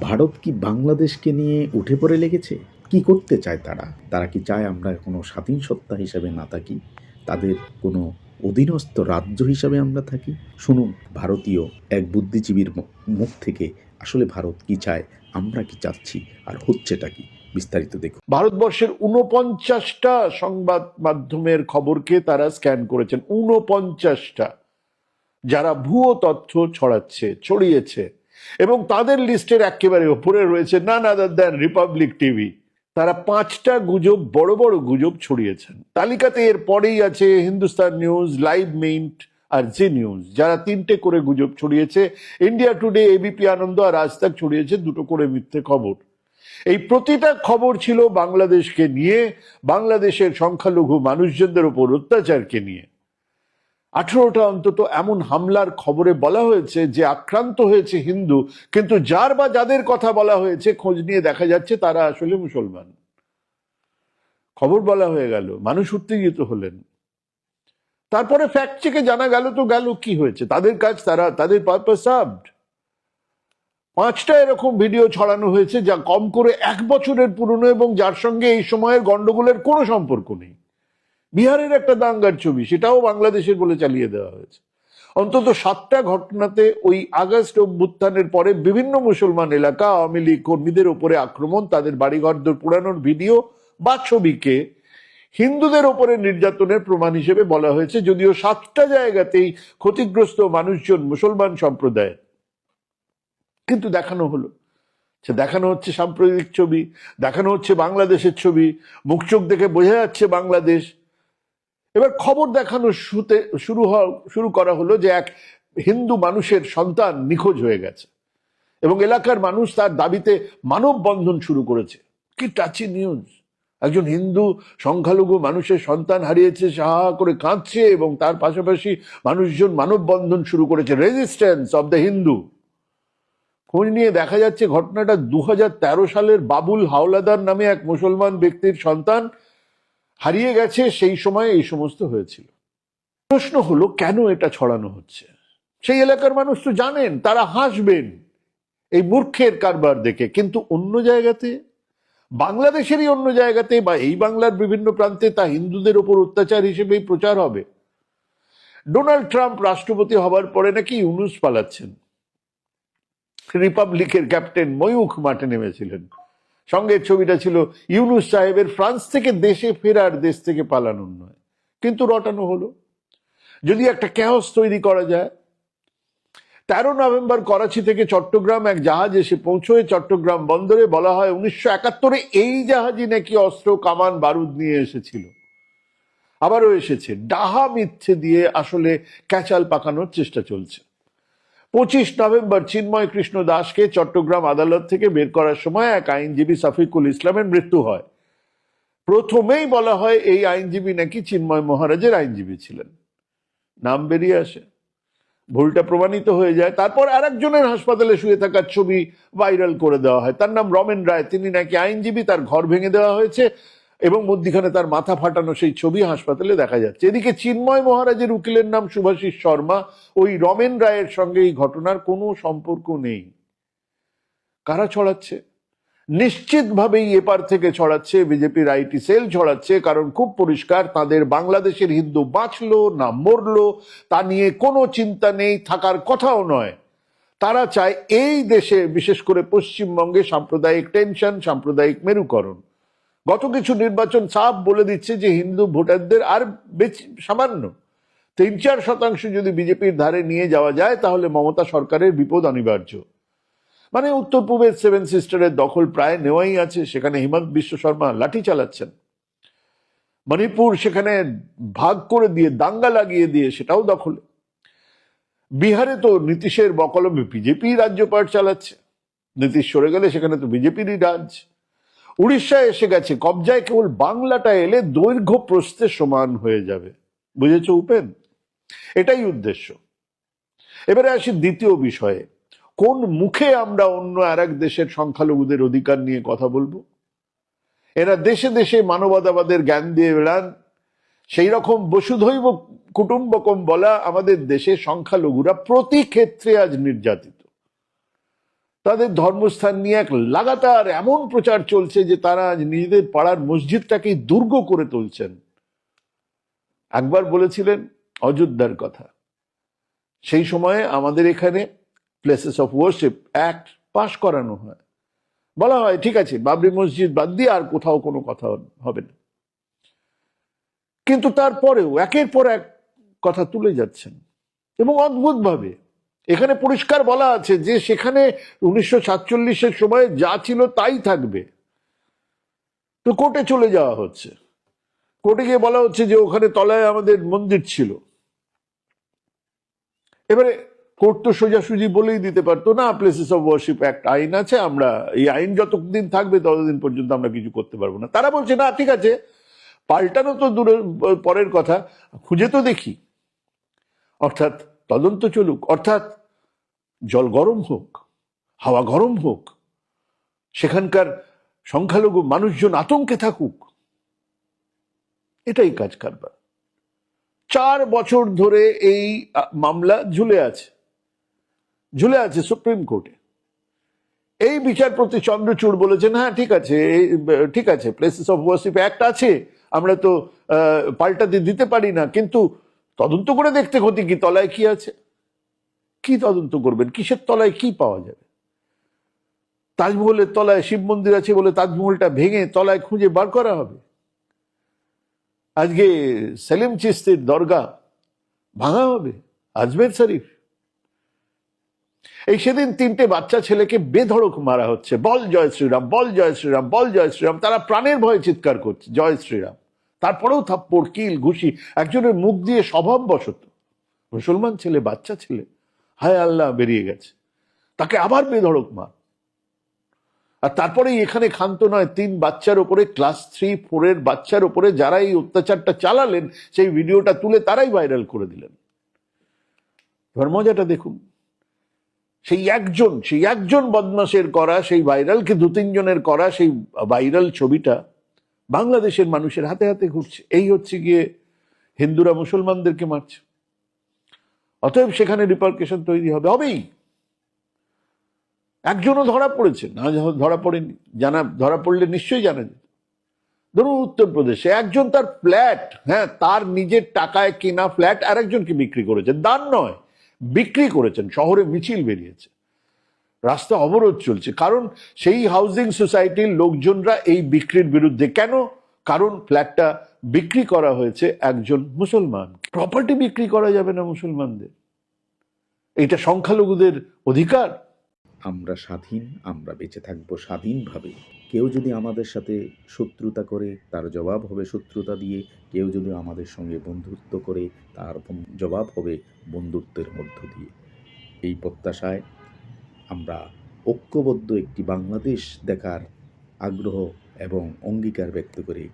ভারত কি বাংলাদেশকে নিয়ে উঠে পড়ে লেগেছে? কি করতে চায় তারা? তারা কি চায় আমরা কোনো স্বাধীন সত্তা হিসাবে না থাকি? তাদের কোনো অধীনস্থ রাজ্য হিসাবে আমরা থাকি? শুনুন, ভারতীয় এক বুদ্ধিজীবীর মুখ থেকে আসলে ভারত কি চায়, আমরা কি চাচ্ছি, আর হচ্ছেটা কি? বিস্তারিত দেখুন। ভারতবর্ষের উনপঞ্চাশটা সংবাদ মাধ্যমের খবরকে তারা স্ক্যান করেছেন। উনপঞ্চাশটা যারা ভুয়ো তথ্য ছড়াচ্ছে, ছড়িয়েছে। এবং তাদের লিস্টের একেবারে ওপরে রয়েছে none other than Republic TV তারা পাঁচটা গুজব, বড় বড় গুজব ছড়িয়েছেন। তালিকাতে এর পরেই আছে হিন্দুস্তান নিউজ লাইভ মিন্ট আর জি নিউজ যারা তিনটে করে গুজব ছড়িয়েছে ইন্ডিয়া টুডে এবিপি আনন্দ আর আজ তাক ছড়িয়েছে দুটো করে মিথ্যে খবর। এই প্রতিটা খবর ছিল বাংলাদেশকে নিয়ে, বাংলাদেশের সংখ্যালঘু মানুষজনদের উপর অত্যাচারকে নিয়ে। আঠেরোটা অন্তত এমন হামলার খবরে বলা হয়েছে যে আক্রান্ত হয়েছে হিন্দু, কিন্তু যার বা যাদের কথা বলা হয়েছে খোঁজ নিয়ে দেখা যাচ্ছে তারা আসলে মুসলমান। খবর বলা হয়ে গেল, মানুষ উত্তেজিত হলেন। তারপরে ফ্যাক্ট চেকে জানা গেল তো গেল কি হয়েছে, তাদের কাজ তারা, তাদের পারপাস সার্ভড পাঁচটা এরকম ভিডিও ছড়ানো হয়েছে যা কম করে এক বছরের পুরনো এবং যার সঙ্গে এই সময়ের গন্ডগোলের কোনো সম্পর্ক নেই। বিহারের একটা দাঙ্গার ছবি, সেটাও বাংলাদেশের বলে চালিয়ে দেওয়া হয়েছে। অন্তত সাতটা ঘটনাতে ওই আগস্ট অভ্যুত্থানের পরে বিভিন্ন মুসলমান এলাকা, আওয়ামী লীগ কর্মীদের উপরে আক্রমণ, তাদের বাড়িঘরদের পুরানোর ভিডিও বা ছবিকে হিন্দুদের ওপরে নির্যাতনের প্রমাণ হিসেবে বলা হয়েছে, যদিও সাতটা জায়গাতেই ক্ষতিগ্রস্ত মানুষজন মুসলমান সম্প্রদায়ের। কিন্তু দেখানো হলো। সে দেখানো হচ্ছে সাম্প্রদায়িক ছবি, দেখানো হচ্ছে বাংলাদেশের ছবি, মুখ চোখ দেখে বোঝা যাচ্ছে বাংলাদেশ এবার খবর দেখানো শুতে, শুরু শুরু করা হলো যে এক হিন্দু মানুষের সন্তান নিখোঁজ হয়ে গেছে এবং এলাকার মানুষ তার দাবিতে মানববন্ধন শুরু করেছে। কি টাচি নিউজ! একজন হিন্দু সংখ্যালঘু মানুষের সন্তান হারিয়েছে, সাহা করে কাঁদছে এবং তার পাশাপাশি মানুষজন মানববন্ধন শুরু করেছে। রেজিস্ট্যান্স অব দ্য হিন্দু খোঁজ নিয়ে দেখা যাচ্ছে ঘটনাটা দু হাজার তেরো সালের বাবুল হাওলাদার নামে এক মুসলমান ব্যক্তির সন্তান হারিয়ে গেছে, সেই সময় এই সমস্ত হয়েছিল। প্রশ্ন হলো, কেন এটা ছড়ানো হচ্ছে? সেই এলাকার মানুষ তো জানেন, তারা হাসবেন। এই মূর্খের কারবার দেখে, কিন্তু অন্য জায়গাতে, বাংলাদেশেরই অন্য জায়গাতে বা এই বাংলার বিভিন্ন প্রান্তে তা হিন্দুদের ওপর অত্যাচার হিসেবেই প্রচার হবে। ডোনাল্ড ট্রাম্প রাষ্ট্রপতি হবার পরে নাকি ইউনুস পালাচ্ছেন। রিপাবলিকের ক্যাপ্টেন ময়ূখ মাঠে নেমেছিলেন। সঙ্গে ছবিটা ছিল ইউনুস সাহেবের ফ্রান্স থেকে দেশে ফেরার দেশ থেকে পালানোর নয়। কিন্তু রটানো হলো। যদি একটা ক্যাহস তৈরি করা যায়, তেরো নভেম্বর করাচি থেকে চট্টগ্রাম এক জাহাজ এসে পৌঁছয়। চট্টগ্রাম বন্দরে বলা হয় উনিশশো একাত্তরে এই জাহাজই নাকি অস্ত্র, কামান, বারুদ নিয়ে এসেছিল। আবারও এসেছে। ডাহা মিথ্যে দিয়ে আসলে ক্যাচাল পাকানোর চেষ্টা চলছে। পঁচিশ নভেম্বর চিন্ময় কৃষ্ণ দাসকে চট্টগ্রাম আদালত থেকে বের করার সময় এক আইনজীবী সাফিকুল ইসলামের মৃত্যু হয়। প্রথমেই বলা হয় এই আইনজীবী নাকি চিন্ময় মহারাজের আইনজীবী ছিলেন। নাম বেরিয়ে আসে। ভুলটা প্রমাণিত হয়ে যায়। তারপর আরেকজনের হাসপাতালে শুয়ে থাকার ছবি ভাইরাল করে দেওয়া হয়। তার নাম রমেন রায়। তিনি নাকি আইনজীবী, তার ঘর ভেঙে দেওয়া হয়েছে। এবং মধ্যিখানে তার মাথা ফাটানো সেই ছবি হাসপাতালে দেখা যাচ্ছে। এদিকে চিন্ময় মহারাজের উকিলের নাম সুভাষিস শর্মা, ওই রমেন রায়ের সঙ্গে এই ঘটনার কোনো সম্পর্ক নেই। কারা ছড়াচ্ছে? নিশ্চিতভাবেই এপার থেকে ছড়াচ্ছে বিজেপির আইটি সেল, ছড়াচ্ছে কারণ খুব পরিষ্কার, তাদের বাংলাদেশের হিন্দু বাঁচলো না মরলো, তা নিয়ে কোনো চিন্তা নেই, থাকার কথাও নয়। তারা চায় এই দেশে, বিশেষ করে পশ্চিমবঙ্গে, সাম্প্রদায়িক টেনশন, সাম্প্রদায়িক মেরুকরণ। গত কিছু নির্বাচন সাফ বলে দিচ্ছে যে হিন্দু ভোটারদের আর সামান্য। তিন চার শতাংশ যদি বিজেপির ধারে নিয়ে যাওয়া যায়, তাহলে মমতা সরকারের বিপদ অনিবার্য। মানে উত্তর পূবের সেভেন সিস্টারের দখল প্রায় নেওয়াই আছে, সেখানে হিমন্ত বিশ্ব শর্মা লাঠি চালাচ্ছেন। মণিপুর সেখানে ভাগ করে দিয়ে, দাঙ্গা লাগিয়ে দিয়ে সেটাও দখলে। বিহারে তো নীতিশের বকলমে, বিজেপি রাজ্যপাট চালাচ্ছে। নীতিশ সরে গেলে সেখানে তো বিজেপিরই রাজ। উড়িষ্যায় এসে গেছে। কবজায় কেবল বাংলাটা এলে দৈর্ঘ্য প্রস্থে সমান হয়ে যাবে। বুঝেছ উপেন? এটাই উদ্দেশ্য। এবারে আসি দ্বিতীয় বিষয়ে। কোন মুখে আমরা অন্য আর দেশের সংখ্যালঘুদের অধিকার নিয়ে কথা বলব? এরা দেশে দেশে মানবতাবাদের জ্ঞান দিয়ে বেড়ান। সেই রকম বসুধৈব কুটুম্বকম বলা আমাদের দেশে সংখ্যালঘুরা প্রতি ক্ষেত্রে আজ নির্যাতিত। তাদের ধর্মস্থান নিয়ে এক লাগাতার এমন প্রচার চলছে যে তারা নিজেদের পাড়ার মসজিদটাকেই দুর্গ করে তুলছেন। একবার বলেছিলেন অযোধ্যার কথা। সেই সময়ে আমাদের এখানে places of worship act pass করানো হয়। বলা হয়, ঠিক আছে, বাবরি মসজিদ বাদ দিয়ে আর কোথাও কোনো কথা হবে না। কিন্তু তারপরেও একের পর এক কথা তুলে যাচ্ছেন এবং অদ্ভুতভাবে এখানে পরিষ্কার বলা আছে যে সেখানে উনিশশো সাতচল্লিশের সময় যা ছিল তাই থাকবে। তো কোর্টে চলে যাওয়া হচ্ছে। কোর্টে গিয়ে বলা হচ্ছে যে ওখানে তলায় আমাদের মন্দির ছিল। এবারে কোর্ট তো সোজাসুজি বলেই দিতে পারতো না প্লেসেস অফ ওয়ার্শিপ একটা আইন আছে, আমরা এই আইন যতদিন থাকবে ততদিন পর্যন্ত আমরা কিছু করতে পারব না। তারা বলছে, না, ঠিক আছে, পাল্টানো তো দূরের, পরের কথা, খুঁজে তো দেখি। অর্থাৎ তদন্ত চলুক, অর্থাৎ জল গরম হোক, হাওয়া গরম হোক, সেখানকার সংখ্যালঘু মানুষজন আতঙ্কে থাকুক, এটাই কাজ কারবার। চার বছর ধরে এই মামলা ঝুলে আছে ঝুলে আছে সুপ্রিম কোর্টে। এই বিচারপতি চন্দ্রচূড় বলেছেন হ্যাঁ ঠিক আছে ঠিক আছে প্লেসেস অফ ওয়ার্শিপ অ্যাক্ট আছে, আমরা তো পাল্টাতে দিতে পারি না, কিন্তু তদন্ত করে দেখতে ক্ষতি কি? তলায় কি আছে? কি তদন্ত করবেন? কিসের তলায় কি পাওয়া যাবে? তাজমহলের তলায় শিব মন্দির আছে বলে তাজমহলটা ভেঙে তলায় খুঁজে বার করা হবে। আজকে সেলিম চিস্তির দরগা ভাঙা হবে, আজমের শরীফ। এই সেদিন তিনটে বাচ্চা ছেলেকে বেধড়ক মারা হচ্ছে। বল জয় শ্রীরাম, বল জয় শ্রীরাম, বল জয় শ্রীরাম। তারা প্রাণের ভয়ে চিৎকার করছে, জয় শ্রীরাম। তারপরেও থাপ্পড়, কিল, ঘুষি, একজনের মুখ দিয়ে স্বভাব বসত মুসলমান ছেলে, বাচ্চা ছেলে, হায় আল্লাহ, বেরিয়ে গেছে। তাকে আবার বেধড়ক মার। আর তারপরেই এখানে ক্ষান্ত নয়, তিন বাচ্চার ওপরে, ক্লাস থ্রি, ফোরের বাচ্চার ওপরে যারা এই অত্যাচারটা চালালেন, সেই ভিডিওটা তুলে তারাই ভাইরাল করে দিলেন। এবার মজাটা দেখুন। সেই একজন সেই একজন বদমাসের করা, সেই ভাইরালকে দু তিনজনের করা, সেই ভাইরাল ছবিটা বাংলাদেশের মানুষের হাতে হাতে ঘুরছে। এই হচ্ছে গিয়ে হিন্দুরা মুসলমানদেরকে মারছে। অতএব সেখানে রিপার্কেশন তৈরি হবে। হবেই। একজনও ধরা পড়েছে। না ধরা পড়েনি। জানা, ধরা পড়লে নিশ্চয়ই জানা যেত। ধরুন উত্তরপ্রদেশে একজন তার ফ্ল্যাট হ্যাঁ তার নিজের টাকায় কেনা ফ্ল্যাট আর একজনকে বিক্রি করেছেন দান নয়, বিক্রি করেছেন। শহরে মিছিল বেরিয়েছে। রাস্তা অবরোধ চলছে। কারণ সেই হাউজিং সোসাইটির লোকজনরা এই বিক্রির বিরুদ্ধে কেন? কারণ ফ্ল্যাটটা বিক্রি করা হয়েছে একজন মুসলমান। প্রপার্টি বিক্রি করা যাবে না মুসলমানদের। এটা সংখ্যালঘুদের অধিকার। আমরা স্বাধীন, আমরা বেঁচে থাকব স্বাধীনভাবে। কেউ যদি আমাদের সাথে শত্রুতা করে, তার জবাব হবে শত্রুতা দিয়ে। কেউ যদি আমাদের সঙ্গে বন্ধুত্ব করে, তার জবাব হবে বন্ধুত্বের মধ্য দিয়ে। এই প্রত্যাশায় আমরা ঐক্যবদ্ধ একটি বাংলাদেশ দেখার আগ্রহ এবং অঙ্গীকার ব্যক্ত করে।